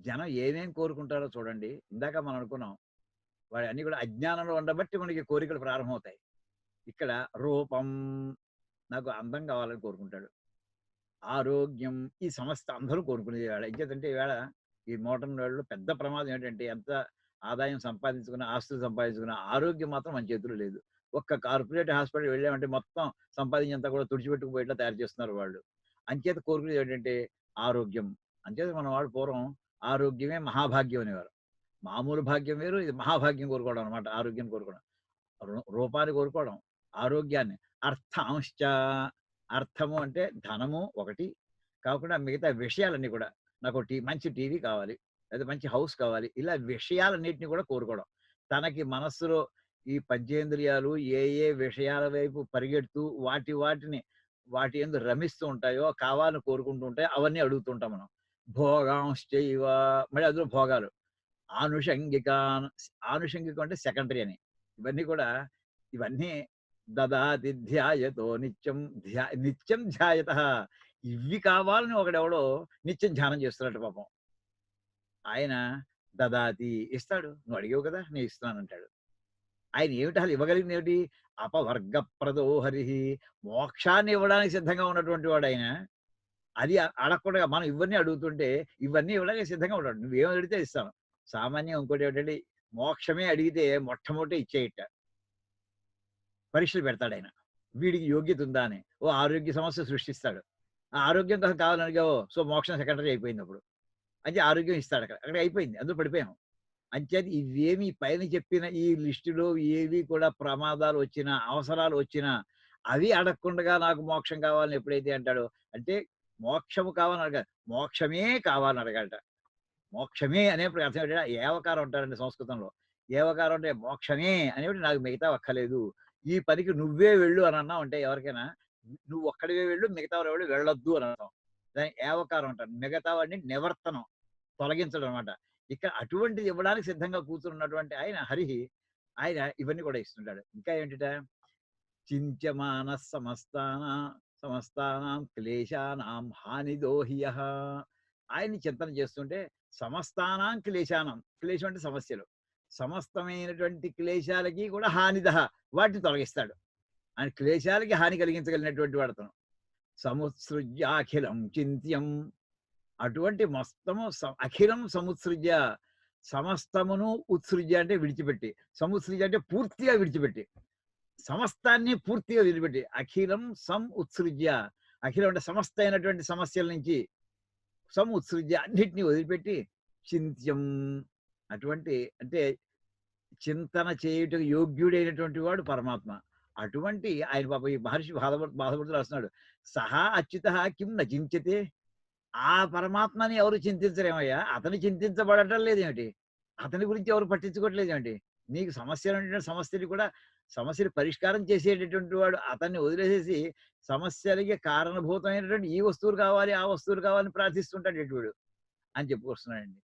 జనం ఏమేం కోరుకుంటారో చూడండి. ఇందాక మనం అనుకున్నాం. వాడి అన్ని కూడా అజ్ఞానంలో ఉండబట్టి మనకి కోరికలు ప్రారంభమవుతాయి. ఇక్కడ రూపం నాకు అందం కావాలని కోరుకుంటాడు. ఆరోగ్యం ఈ సమస్త అందరూ కోరుకునేది వేళ ఇంకేతంటే ఈవేళ ఈ మోటార్ వాళ్ళు పెద్ద ప్రమాదం ఏంటంటే ఎంత ఆదాయం సంపాదించుకున్న ఆస్తులు సంపాదించుకున్న ఆరోగ్యం మాత్రం మన చేతిలో లేదు. ఒక్క కార్పొరేట్ హాస్పిటల్ వెళ్ళామంటే మొత్తం సంపాదించేంతా కూడా తుడిచిపెట్టుకుపోయేట్లా తయారు చేస్తున్నారు వాళ్ళు. అంచేత కోరుకునేది ఏంటంటే ఆరోగ్యం. అంచేత మన వాళ్ళు పూర్వం ఆరోగ్యమే మహాభాగ్యం అనేవారు. మామూలు భాగ్యం వేరు ఇది మహాభాగ్యం కోరుకోవడం అనమాట ఆరోగ్యం కోరుకోవడం. రూ- రూపాన్ని కోరుకోవడం ఆరోగ్యాన్ని. అర్థాంశ అర్థము అంటే ధనము ఒకటి కాకుండా మిగతా విషయాలన్నీ కూడా. నాకు టీ మంచి టీవీ కావాలి లేదా మంచి హౌస్ కావాలి ఇలా విషయాలన్నింటినీ కూడా కోరుకోవడం. తనకి మనస్సులో ఈ పంచేంద్రియాలు ఏ ఏ విషయాల వైపు పరిగెడుతూ వాటి వాటిని వాటి ఎందు రమిస్తూ ఉంటాయో కావాలని కోరుకుంటూ ఉంటాయో అవన్నీ అడుగుతుంటాం మనం. భోగాంశ్చైవ. మళ్ళీ అందులో భోగాలు. ఆనుషంగిక ఆనుషంగికం అంటే సెకండరీ అని. ఇవన్నీ కూడా ఇవన్నీ దదాతి ధ్యాయతో నిత్యం ధ్యా నిత్యం ధ్యాయత. ఇవి కావాలని ఒకడెవడో నిత్యం ధ్యానం చేస్తున్నట్టు పాపం. ఆయన దదాతి ఇస్తాడు. నువ్వు అడిగావు కదా నేను ఇస్తున్నాను అంటాడు ఆయన ఏమిటి అసలు ఇవ్వగలిగింది ఏమిటి? అపవర్గప్రదో హరి. మోక్షాన్ని ఇవ్వడానికి సిద్ధంగా ఉన్నటువంటి వాడు ఆయన. అది అడగకుండా మనం ఇవన్నీ అడుగుతుంటే ఇవన్నీ ఇవ్వడానికి సిద్ధంగా ఉంటాడు. నువ్వేం అడిగితే ఇస్తాను. సామాన్యం ఇంకోటి ఏమిటంటే మోక్షమే అడిగితే మొట్టమొదటి ఇచ్చేయట. పరీక్షలు పెడతాడు ఆయన. వీడికి యోగ్యత ఉందా అని. ఓ ఆరోగ్య సమస్య సృష్టిస్తాడు. ఆ ఆరోగ్యం కోసం ఓ సో మోక్షం సెక్రటరీ అయిపోయింది అప్పుడు. అంటే ఆరోగ్యం ఇస్తాడు అక్కడ. అక్కడ అయిపోయింది. అందులో పడిపోయాం. అంచేది ఇవేమి పైన చెప్పిన ఈ లిస్టులో ఏవి కూడా ప్రమాదాలు వచ్చినా అవసరాలు వచ్చినా అవి అడగకుండా నాకు మోక్షం కావాలని ఎప్పుడైతే అంటాడో అంటే మోక్షము కావాలని అడగ మోక్షమే కావాలని అడగట మోక్షమే అనే అర్థం ఏంటంటే ఏవకారం ఉంటారండి సంస్కృతంలో? ఏవకారం అంటే మోక్షమే అనేవి నాకు మిగతా ఒక్కలేదు. ఈ పనికి నువ్వే వెళ్ళు అని అన్నా ఉంటే ఎవరికైనా నువ్వు ఒక్కడివే వెళ్ళు మిగతా ఎవరు వెళ్ళొద్దు అని అర్థం. దాని ఏవకారం అంటారు మిగతా వాడిని నివర్తనం తొలగించడం అనమాట ఇక్కడ అటువంటిది ఇవ్వడానికి సిద్ధంగా కూర్చున్నటువంటి ఆయన హరిహి ఆయన ఇవన్నీ కూడా ఇస్తుంటాడు. ఇంకా ఏంటిట? చింత్యమాన సమస్తాన సమస్తానాం క్లేశానాం హానిదోహియ ఆయన్ని చింతన చేస్తుంటే సమస్తానాం క్లేశానం. క్లేశం అంటే సమస్యలు. సమస్తమైనటువంటి క్లేశాలకి కూడా హానిదహ వాటిని తొలగిస్తాడు. ఆయన క్లేశాలకి హాని కలిగించగలిగినటువంటి వాడతను. సముత్సృజ్యాఖిలం చింత్యం. అటువంటి మొత్తము అఖిలం సముత్సృజ్య. సమస్తమును ఉత్సృజ్య అంటే విడిచిపెట్టి. సముత్సృజ్య అంటే పూర్తిగా విడిచిపెట్టి. సమస్తాన్ని పూర్తిగా వదిలిపెట్టి అఖిలం సం ఉత్సృజ్య. అఖిలం అంటే సమస్త అయినటువంటి సమస్యల నుంచి సం ఉత్సృజ్య అన్నిటినీ వదిలిపెట్టి చింత్యం అటువంటి అంటే చింతన చేయుటకు యోగ్యుడైనటువంటి వాడు పరమాత్మ. అటువంటి ఆయన పాప ఈ మహర్షి బాధపడు బాధపడుతూ రాస్తున్నాడు. సహా అచ్యుత కిం నచించితే ఆ పరమాత్మని ఎవరు చింతించరేమయ్యా? అతను చింతించబడటం లేదేమిటి? అతని గురించి ఎవరు పట్టించుకోవట్లేదు ఏమిటి నీకు సమస్యలు అంటే సమస్యలు కూడా సమస్యలు పరిష్కారం చేసేటటువంటి వాడు అతన్ని వదిలేసేసి సమస్యలకి కారణభూతమైనటువంటి ఈ వస్తువులు కావాలి ఆ వస్తువులు కావాలని ప్రార్థిస్తుంటాడు ఎటువాడు అని చెప్పుకొస్తున్నాడండి.